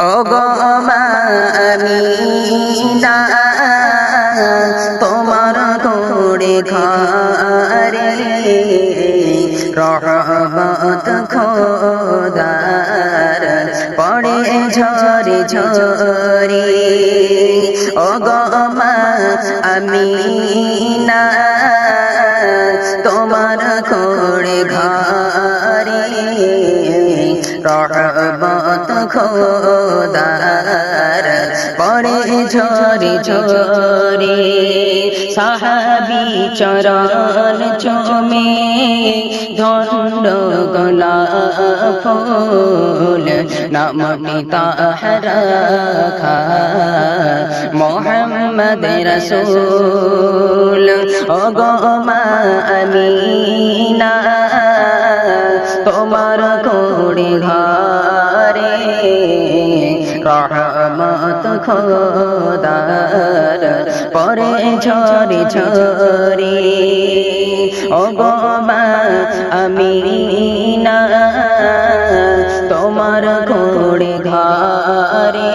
ও গো আমিনা তোমার তোড়ে ঘরে রহমত খোদার পড়ে ঝরে ঝরে। ও গো আমিনা তোমার কোড়ে ঘরে রহমত খোদার পড়ে ঝরে ঝরে। সাহাবি চরণ চমে ধন্ড গলা ফুল নামটি তাহারা খা। মোহাম্মদ রসুল ও গো মা আমিনা, তোমার কোড়ে ঘরে রহমত খোদার পরে ঝরে ঝরে ও গো মা আমিনা তোমার কোড়ে ঘরে।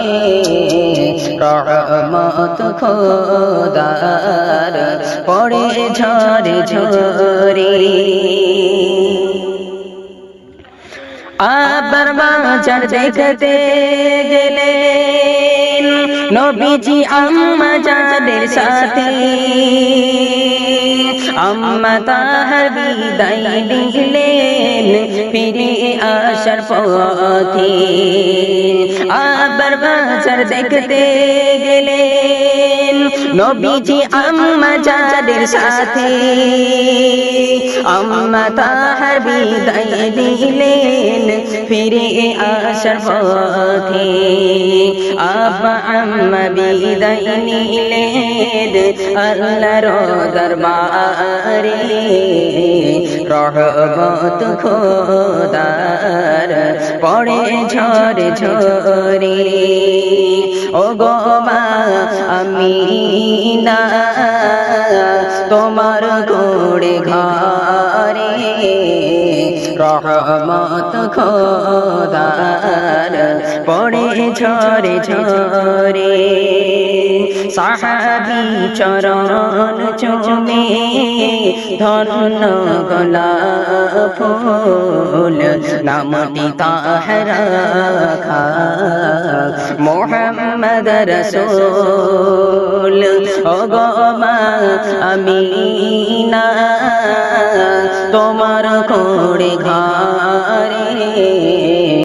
রহমত খোদার পরে ঝরে ঝরে দেখতে গেলেন নবীজি আম্মা যাদের সাথে আম্মা তাহার বিদায় দিলেন ফিরে আসার পথে আবার বাজার দেখতে গেলেন নবীজি আম্মা যাদের সাথে, আম্মা তাহার বিদায় দিলেন, ফিরে আসার পথে আব্বা আম্মা বিদায় নিলেন, আল্লাহর দরবারে রহমত খোদার পড়ে ঝরে ঝরে ও গো মা আমিনা তোমার গোড়ে ঘরে রহমত খোদার পড়ে ঝরে ঝরে। সাহাবি চরণ চুমে ধন্য গলা ফুল নামটি তাহারা খা। মোহাম্মদ রসুল ও গো মা আমিনা, তোমার কোড়ে ঘরে।